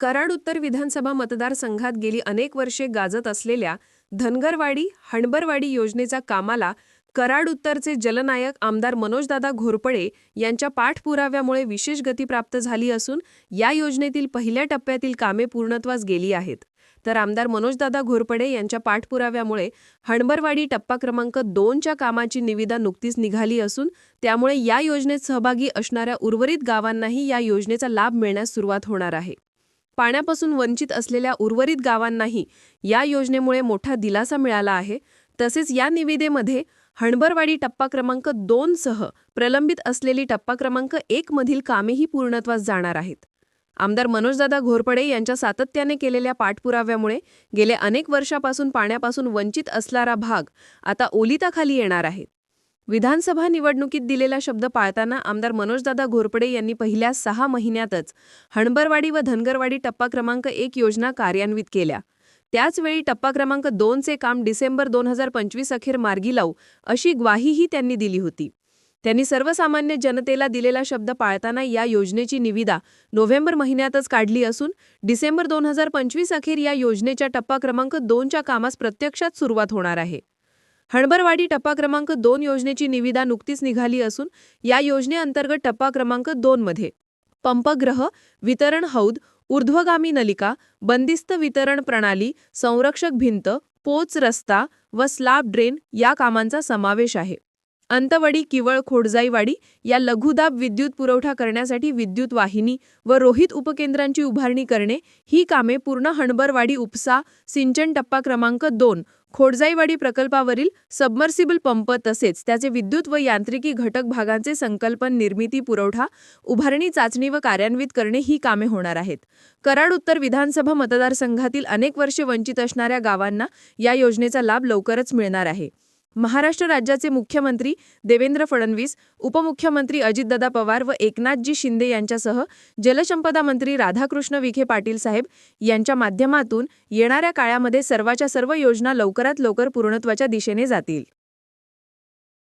कराड उत्तर विधानसभा मतदारसंघात गेली अनेक वर्षे गाजत असलेल्या धनगरवाडी हणबरवाडी योजनेचा कामाला कराड उत्तरचे जलनायक आमदार मनोजदादा घोरपडे यांच्या पाठपुराव्यामुळे विशेष गती प्राप्त झाली असून या योजनेतील पहिल्या टप्प्यातील कामे पूर्णत्वास गेली आहेत. तर आमदार मनोजदादा घोरपडे यांच्या पाठपुराव्यामुळे हणबरवाडी टप्पा क्रमांक दोनच्या कामाची निविदा नुकतीच निघाली असून त्यामुळे या योजनेत सहभागी असणाऱ्या उर्वरित गावांनाही या योजनेचा लाभ मिळण्यास सुरुवात होणार आहे. पाण्यापासून वंचित असलेल्या उर्वरित गावांनाही या योजनेमुळे मोठा दिलासा मिळाला आहे. तसेच या निविदेमध्ये हणबरवाडी टप्पा क्रमांक दोन सह प्रलंबित असलेली टप्पा क्रमांक एक मधील कामेही पूर्णत्वास जाणार आहेत. आमदार मनोजदादा घोरपडे यांच्या सातत्याने केलेल्या पाठपुराव्यामुळे गेले अनेक वर्षापासून पाण्यापासून वंचित असणारा भाग आता ओलिताखाली येणार आहे. विधानसभा निवडणुकीत दिलेला शब्द पाळताना आमदार मनोजदादा घोरपडे यांनी पहिल्या सहा महिन्यातच हणबरवाडी व धनगरवाडी टप्पा क्रमांक एक योजना कार्यान्वित केल्या. त्याचवेळी टप्पा क्रमांक दोनचे काम डिसेंबर दोन हजार पंचवीस अखेर मार्गी लावू अशी ग्वाहीही त्यांनी दिली होती. त्यांनी सर्वसामान्य जनतेला दिलेला शब्द पाळताना या योजनेची निविदा नोव्हेंबर महिन्यातच काढली असून डिसेंबर दोन हजार पंचवीस अखेर या योजनेच्या टप्पा क्रमांक दोनच्या कामास प्रत्यक्षात सुरुवात होणार आहे. हणबरवाडी टप्पा क्रमांक दोन योजनेची निविदा नुकतीच निघाली असून या योजनेअंतर्गत टप्पा क्रमांक दोनमध्ये पंपग्रह वितरण हौद ऊर्ध्वगामी नलिका बंदिस्त वितरण प्रणाली संरक्षक भिंत पोच रस्ता व स्लाब ड्रेन या कामांचा समावेश आहे. अंतवडी किवळ खोडजाईवाडी या लघुदाब विद्युत पुरवठा करण्यासाठी विद्युत वाहिनी व रोहित उपकेंद्रांची उभारणी करणे ही कामे पूर्ण हणबरवाडी उपसा सिंचन टप्पा क्रमांक दोन खोडजाईवाडी प्रकल्पावरील सबमर्सिबल पंप तसेच त्याचे विद्युत व यांत्रिकी घटक भागांचे संकल्पन निर्मिती पुरवठा उभारणी चाचणी व कार्यान्वित करणे ही कामे होणार आहेत. कराड उत्तर विधानसभा मतदारसंघातील अनेक वर्षे वंचित असणाऱ्या गावांना या योजनेचा लाभ लवकरच मिळणार आहे. महाराष्ट्र राज्याचे मुख्यमंत्री देवेंद्र फडणवीस उपमुख्यमंत्री अजितदादा पवार व एकनाथजी शिंदे यांच्यासह जलसंपदा मंत्री राधाकृष्ण विखे पाटील साहेब यांच्या माध्यमातून येणाऱ्या काळामध्ये सर्वाच्या सर्व योजना लवकरात लवकर पूर्णत्वाच्या दिशेने जातील.